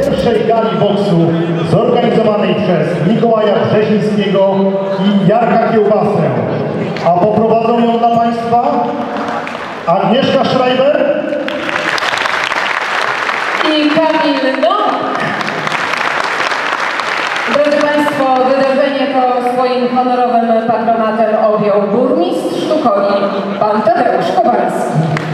pierwszej gali boksu zorganizowanej przez Mikołaja Brzezińskiego i Jarka Kiełbasę. A poprowadzą ją dla Państwa Agnieszka Schreiber i Kamil Dom. Drodzy Państwo, wydarzenie to swoim honorowym patronatem objął burmistrz Sztukoli, pan Tadeusz Kowalski.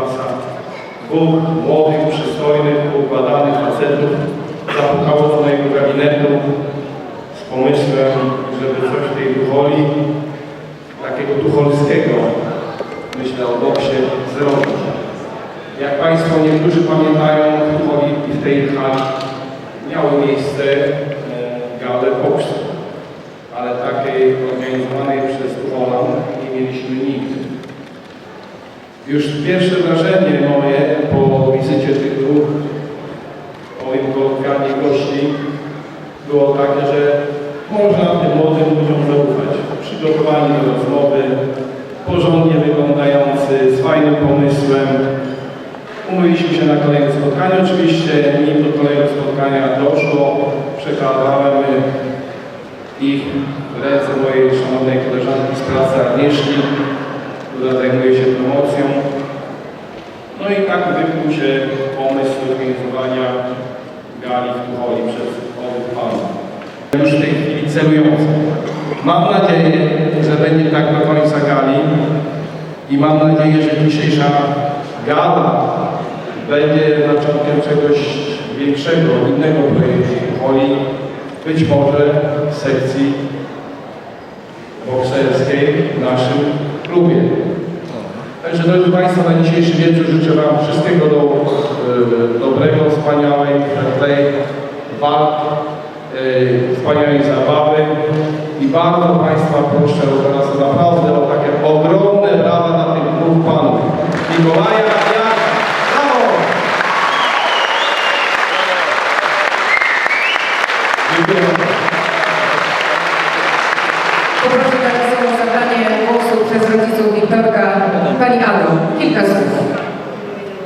Kiełbasa, dwóch młodych, przystojnych, poukładanych facetów zapukało do mojego gabinetu z pomysłem, żeby coś tej ducholi, takiego ducholskiego, myślę o boksie, zrobić. Jak Państwo niektórzy pamiętają, w w tej hali miało miejsce e, gale boksu ale takiej organizowanej przez Ducholan nie mieliśmy nigdy. Już pierwsze wrażenie moje po wizycie tych dwóch moich kolokwialnie gości było takie, że można tym młodym ludziom zaufać. Przygotowani do rozmowy, porządnie wyglądający, z fajnym pomysłem. Umówiliśmy się na kolejne spotkanie. Oczywiście nim do kolejnego spotkania doszło, przekazałem ich w ręce mojej szanownej koleżanki z pracy Agnieszki, która zajmuje się promocją. No i tak wykuł się pomysł zorganizowania gali w Tucholi przez owych panów. Już w tej chwili. Mam nadzieję, że będzie tak do końca gali i mam nadzieję, że dzisiejsza gala będzie zaczątkiem czegoś większego, innego projektu Tucholi, być może sekcji bokserskiej naszym klubie. Także drodzy Państwo, na dzisiejszy wieczór życzę Wam wszystkiego do, e, dobrego, wspaniałej, tej walk, e, wspaniałej zabawy i bardzo Państwa proszę teraz naprawdę o takie ogromne brawa dla tych dwóch panów. Mikołaja Jana. Brawo! Dziękuję przez rodziców Wiktorka, Pani Ado, kilka słów.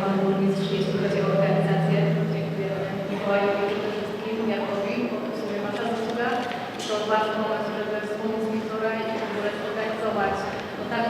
Panu Burmistrz, jeśli chodzi o organizację, dziękuję Mikołajowi. To żeby i w ogóle zorganizować. No tak,